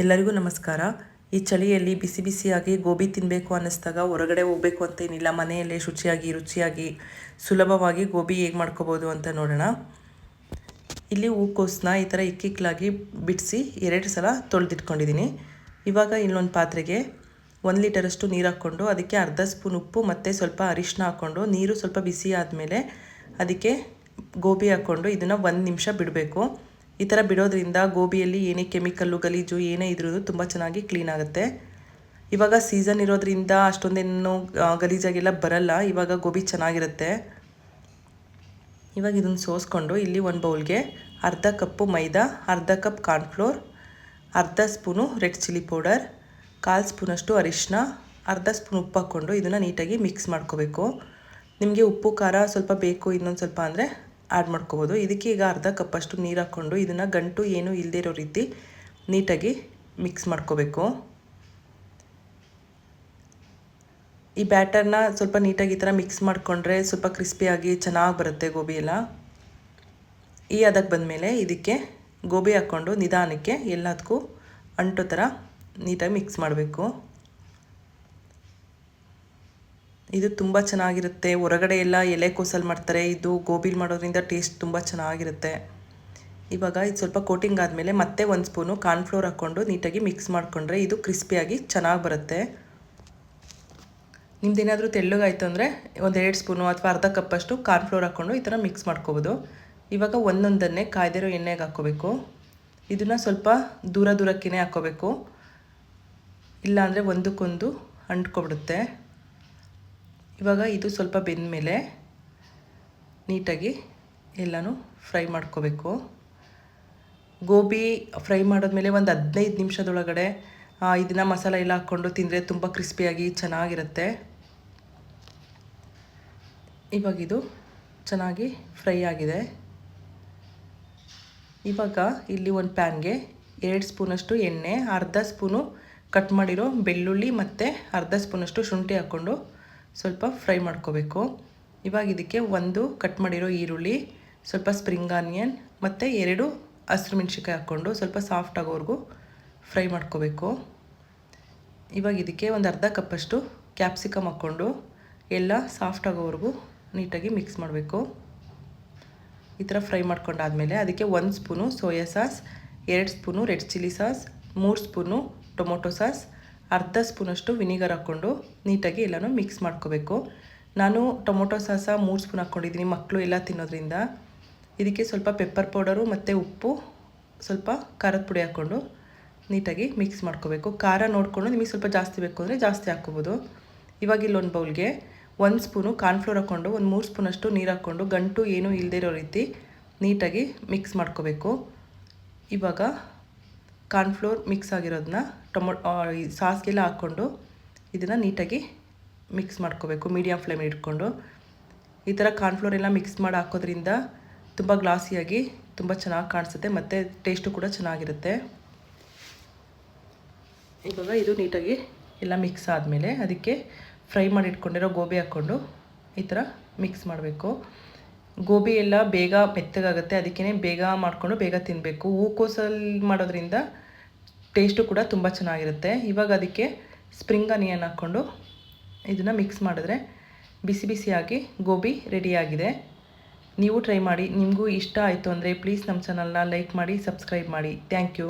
ಎಲ್ಲರಿಗೂ ನಮಸ್ಕಾರ. ಈ ಚಳಿಯಲ್ಲಿ ಬಿಸಿ ಬಿಸಿಯಾಗಿ ಗೋಬಿ ತಿನ್ನಬೇಕು ಅನ್ನಿಸ್ದಾಗ ಹೊರಗಡೆ ಹೋಗಬೇಕು ಅಂತೇನಿಲ್ಲ ಮನೆಯಲ್ಲೇ ಶುಚಿಯಾಗಿ, ರುಚಿಯಾಗಿ, ಸುಲಭವಾಗಿ ಗೋಬಿ ಹೇಗೆ ಮಾಡ್ಕೋಬೋದು ಅಂತ ನೋಡೋಣ. ಇಲ್ಲಿ ಹೂಕೋಸನ್ನ ಈ ಥರ ಇಕ್ಕಿಕ್ಕಲಾಗಿ ಬಿಡಿಸಿ ಎರಡು ಸಲ ತೊಳೆದಿಟ್ಕೊಂಡಿದ್ದೀನಿ. ಇವಾಗ ಇಲ್ಲೊಂದು ಪಾತ್ರೆಗೆ ಒಂದು ಲೀಟರಷ್ಟು ನೀರು ಹಾಕ್ಕೊಂಡು ಅದಕ್ಕೆ ಅರ್ಧ ಸ್ಪೂನ್ ಉಪ್ಪು ಮತ್ತು ಸ್ವಲ್ಪ ಅರಿಶಿನ ಹಾಕ್ಕೊಂಡು ನೀರು ಸ್ವಲ್ಪ ಬಿಸಿ ಆದಮೇಲೆ ಅದಕ್ಕೆ ಗೋಬಿ ಹಾಕ್ಕೊಂಡು ಇದನ್ನು ಒಂದು ನಿಮಿಷ ಬಿಡಬೇಕು. ಈ ಥರ ಬಿಡೋದ್ರಿಂದ ಗೋಬಿಯಲ್ಲಿ ಏನೇ ಕೆಮಿಕಲ್ಲು, ಗಲೀಜು ಏನೇ ಇದ್ರೂ ತುಂಬ ಚೆನ್ನಾಗಿ ಕ್ಲೀನ್ ಆಗುತ್ತೆ. ಇವಾಗ ಸೀಸನ್ ಇರೋದ್ರಿಂದ ಅಷ್ಟೊಂದೇನು ಗಲೀಜಾಗೆಲ್ಲ ಬರಲ್ಲ. ಇವಾಗ ಗೋಬಿ ಚೆನ್ನಾಗಿರುತ್ತೆ. ಇವಾಗ ಇದನ್ನು ಸೋಸ್ಕೊಂಡು ಇಲ್ಲಿ ಒಂದು ಬೌಲ್ಗೆ ಅರ್ಧ ಕಪ್ಪು ಮೈದಾ, ಅರ್ಧ ಕಪ್ ಕಾರ್ನ್ಫ್ಲೋರ್, ಅರ್ಧ ಸ್ಪೂನು ರೆಡ್ ಚಿಲ್ಲಿ ಪೌಡರ್, ಕಾಲು ಸ್ಪೂನಷ್ಟು ಅರಿಶಿನ ಅರ್ಧ ಸ್ಪೂನ್ ಉಪ್ಪು ಹಾಕ್ಕೊಂಡು ಇದನ್ನು ನೀಟಾಗಿ ಮಿಕ್ಸ್ ಮಾಡ್ಕೋಬೇಕು. ನಿಮಗೆ ಉಪ್ಪು, ಖಾರ ಸ್ವಲ್ಪ ಬೇಕು ಇನ್ನೊಂದು ಸ್ವಲ್ಪ ಅಂದರೆ ಆ್ಯಡ್ ಮಾಡ್ಕೋಬೋದು. ಇದಕ್ಕೆ ಈಗ ಅರ್ಧ ಕಪ್ಪಷ್ಟು ನೀರು ಹಾಕ್ಕೊಂಡು ಇದನ್ನು ಗಂಟು ಏನೂ ಇಲ್ಲದೇ ಇರೋ ರೀತಿ ನೀಟಾಗಿ ಮಿಕ್ಸ್ ಮಾಡ್ಕೋಬೇಕು. ಈ ಬ್ಯಾಟರ್ನ ಸ್ವಲ್ಪ ನೀಟಾಗಿ ಈ ಥರ ಮಿಕ್ಸ್ ಮಾಡಿಕೊಂಡ್ರೆ ಸ್ವಲ್ಪ ಕ್ರಿಸ್ಪಿಯಾಗಿ ಚೆನ್ನಾಗಿ ಬರುತ್ತೆ ಗೋಬಿ ಎಲ್ಲ. ಈ ಅದಕ್ಕೆ ಬಂದಮೇಲೆ ಇದಕ್ಕೆ ಗೋಬಿ ಹಾಕ್ಕೊಂಡು ನಿಧಾನಕ್ಕೆ ಎಲ್ಲದಕ್ಕೂ ಅಂಟೋ ಥರ ನೀಟಾಗಿ ಮಿಕ್ಸ್ ಮಾಡಬೇಕು. ಇದು ತುಂಬ ಚೆನ್ನಾಗಿರುತ್ತೆ. ಹೊರಗಡೆ ಎಲ್ಲ ಎಲೆ ಕೋಸಲ್ಲಿ ಮಾಡ್ತಾರೆ. ಇದು ಗೋಬಿಲಿ ಮಾಡೋದ್ರಿಂದ ಟೇಸ್ಟ್ ತುಂಬ ಚೆನ್ನಾಗಿರುತ್ತೆ. ಇವಾಗ ಇದು ಸ್ವಲ್ಪ ಕೋಟಿಂಗ್ ಆದಮೇಲೆ ಮತ್ತೆ ಒಂದು ಸ್ಪೂನು ಕಾರ್ನ್ಫ್ಲೋರ್ ಹಾಕ್ಕೊಂಡು ನೀಟಾಗಿ ಮಿಕ್ಸ್ ಮಾಡಿಕೊಂಡ್ರೆ ಇದು ಕ್ರಿಸ್ಪಿಯಾಗಿ ಚೆನ್ನಾಗಿ ಬರುತ್ತೆ. ನಿಮ್ದೇನಾದರೂ ತೆಳ್ಳಗಾಯಿತು ಅಂದರೆ ಒಂದು ಎರಡು ಸ್ಪೂನು ಅಥವಾ ಅರ್ಧ ಕಪ್ಪಷ್ಟು ಕಾರ್ನ್ಫ್ಲೋರ್ ಹಾಕ್ಕೊಂಡು ಈ ಥರ ಮಿಕ್ಸ್ ಮಾಡ್ಕೋಬೋದು. ಇವಾಗ ಒಂದೊಂದನ್ನೇ ಕಾಯ್ದಿರೋ ಎಣ್ಣೆಗೆ ಹಾಕ್ಕೋಬೇಕು. ಇದನ್ನು ಸ್ವಲ್ಪ ದೂರ ದೂರಕ್ಕೇ ಹಾಕ್ಕೋಬೇಕು. ಇಲ್ಲಾಂದರೆ ಒಂದಕ್ಕೊಂದು ಅಂಟ್ಕೊಬಿಡುತ್ತೆ. ಇವಾಗ ಇದು ಸ್ವಲ್ಪ ಬೆಂದ ಮೇಲೆ ನೀಟಾಗಿ ಎಲ್ಲನೂ ಫ್ರೈ ಮಾಡ್ಕೋಬೇಕು. ಗೋಬಿ ಫ್ರೈ ಮಾಡಿದ್ಮೇಲೆ ಒಂದು ಹದಿನೈದು ನಿಮಿಷದೊಳಗಡೆ ಇದನ್ನು ಮಸಾಲ ಎಲ್ಲ ಹಾಕ್ಕೊಂಡು ತಿಂದರೆ ತುಂಬ ಕ್ರಿಸ್ಪಿಯಾಗಿ ಚೆನ್ನಾಗಿರುತ್ತೆ. ಇವಾಗ ಇದು ಚೆನ್ನಾಗಿ ಫ್ರೈ ಆಗಿದೆ. ಇವಾಗ ಇಲ್ಲಿ ಒಂದು ಪ್ಯಾನ್ಗೆ ಎರಡು ಸ್ಪೂನಷ್ಟು ಎಣ್ಣೆ, ಅರ್ಧ ಸ್ಪೂನು ಕಟ್ ಮಾಡಿರೋ ಬೆಳ್ಳುಳ್ಳಿ ಮತ್ತು ಅರ್ಧ ಸ್ಪೂನಷ್ಟು ಶುಂಠಿ ಹಾಕ್ಕೊಂಡು ಸ್ವಲ್ಪ ಫ್ರೈ ಮಾಡ್ಕೋಬೇಕು. ಇವಾಗ ಇದಕ್ಕೆ ಒಂದು ಕಟ್ ಮಾಡಿರೋ ಈರುಳ್ಳಿ, ಸ್ವಲ್ಪ ಸ್ಪ್ರಿಂಗ್ ಆನಿಯನ್ ಮತ್ತು ಎರಡು ಹಸಿರು ಮೆಣಸಿನ್ಕಾಯಿ ಹಾಕ್ಕೊಂಡು ಸ್ವಲ್ಪ ಸಾಫ್ಟ್ ಆಗೋವರೆಗೂ ಫ್ರೈ ಮಾಡ್ಕೋಬೇಕು. ಇವಾಗ ಇದಕ್ಕೆ ಒಂದು ಅರ್ಧ ಕಪ್ಪಷ್ಟು ಕ್ಯಾಪ್ಸಿಕಮ್ ಹಾಕ್ಕೊಂಡು ಎಲ್ಲ ಸಾಫ್ಟ್ ಆಗೋವರೆಗೂ ನೀಟಾಗಿ ಮಿಕ್ಸ್ ಮಾಡಬೇಕು. ಈ ಥರ ಫ್ರೈ ಮಾಡ್ಕೊಂಡಾದಮೇಲೆ ಅದಕ್ಕೆ ಒಂದು ಸ್ಪೂನು ಸೋಯಾ ಸಾಸ್, ಎರಡು ಸ್ಪೂನು ರೆಡ್ ಚಿಲ್ಲಿ ಸಾಸ್, ಮೂರು ಸ್ಪೂನು ಟೊಮೊಟೊ ಸಾಸ್ ಅರ್ಧ ಸ್ಪೂನಷ್ಟು ವಿನಿಗರ್ ಹಾಕ್ಕೊಂಡು ನೀಟಾಗಿ ಎಲ್ಲನೂ ಮಿಕ್ಸ್ ಮಾಡ್ಕೋಬೇಕು. ನಾನು ಟೊಮೊಟೊ ಸಾಸ ಮೂರು ಸ್ಪೂನ್ ಹಾಕ್ಕೊಂಡಿದ್ದೀನಿ ಮಕ್ಕಳು ಎಲ್ಲ ತಿನ್ನೋದ್ರಿಂದ. ಇದಕ್ಕೆ ಸ್ವಲ್ಪ ಪೆಪ್ಪರ್ ಪೌಡರು ಮತ್ತು ಉಪ್ಪು, ಸ್ವಲ್ಪ ಖಾರದ ಪುಡಿ ಹಾಕ್ಕೊಂಡು ನೀಟಾಗಿ ಮಿಕ್ಸ್ ಮಾಡ್ಕೋಬೇಕು. ಖಾರ ನೋಡಿಕೊಂಡು ನಿಮಗೆ ಸ್ವಲ್ಪ ಜಾಸ್ತಿ ಬೇಕು ಅಂದರೆ ಜಾಸ್ತಿ ಹಾಕ್ಕೋಬೋದು. ಇವಾಗ ಇಲ್ಲೊಂದು ಬೌಲ್ಗೆ ಒಂದು ಸ್ಪೂನು ಕಾರ್ನ್ಫ್ಲೋರ್ ಹಾಕ್ಕೊಂಡು ಒಂದು ಮೂರು ಸ್ಪೂನಷ್ಟು ನೀರು ಹಾಕ್ಕೊಂಡು ಗಂಟು ಏನೂ ಇಲ್ಲದೇ ಇರೋ ರೀತಿ ನೀಟಾಗಿ ಮಿಕ್ಸ್ ಮಾಡ್ಕೋಬೇಕು. ಇವಾಗ ಕಾರ್ನ್ಫ್ಲೋರ್ ಮಿಕ್ಸ್ ಆಗಿರೋದನ್ನ ಟೊಮೊ ಸಾಸ್ಗೆಲ್ಲ ಹಾಕ್ಕೊಂಡು ಇದನ್ನು ನೀಟಾಗಿ ಮಿಕ್ಸ್ ಮಾಡ್ಕೋಬೇಕು ಮೀಡಿಯಮ್ ಫ್ಲೇಮ್ ಇಟ್ಕೊಂಡು. ಈ ಥರ ಕಾರ್ನ್ಫ್ಲೋರ್ ಎಲ್ಲ ಮಿಕ್ಸ್ ಮಾಡಿ ಹಾಕೋದ್ರಿಂದ ತುಂಬ ಗ್ಲಾಸಿಯಾಗಿ ತುಂಬ ಚೆನ್ನಾಗಿ ಕಾಣಿಸುತ್ತೆ ಮತ್ತು ಟೇಸ್ಟು ಕೂಡ ಚೆನ್ನಾಗಿರುತ್ತೆ. ಇವಾಗ ಇದು ನೀಟಾಗಿ ಎಲ್ಲ ಮಿಕ್ಸ್ ಆದಮೇಲೆ ಅದಕ್ಕೆ ಫ್ರೈ ಮಾಡಿ ಇಟ್ಕೊಂಡಿರೋ ಗೋಬಿ ಹಾಕ್ಕೊಂಡು ಈ ಥರ ಮಿಕ್ಸ್ ಮಾಡಬೇಕು. ಗೋಬಿ ಎಲ್ಲ ಬೇಗ ಮೆತ್ತಗಾಗುತ್ತೆ ಅದಕ್ಕೇ ಬೇಗ ಮಾಡಿಕೊಂಡು ಬೇಗ ತಿನ್ನಬೇಕು ಹೂಕೋಸಲ್ಲಿ ಮಾಡೋದ್ರಿಂದ ಟೇಸ್ಟು ಕೂಡ ತುಂಬ ಚೆನ್ನಾಗಿರುತ್ತೆ. ಇವಾಗ ಅದಕ್ಕೆ ಸ್ಪ್ರಿಂಗ್ ಆನಿಯನ್ ಹಾಕ್ಕೊಂಡು ಇದನ್ನು ಮಿಕ್ಸ್ ಮಾಡಿದ್ರೆ ಬಿಸಿ ಬಿಸಿಯಾಗಿ ಗೋಬಿ ರೆಡಿಯಾಗಿದೆ. ನೀವು ಟ್ರೈ ಮಾಡಿ. ನಿಮಗೂ ಇಷ್ಟ ಆಯಿತು ಅಂದರೆ ಪ್ಲೀಸ್ ನಮ್ಮ ಚಾನಲ್ನ ಲೈಕ್ ಮಾಡಿ, ಸಬ್ಸ್ಕ್ರೈಬ್ ಮಾಡಿ. Thank you.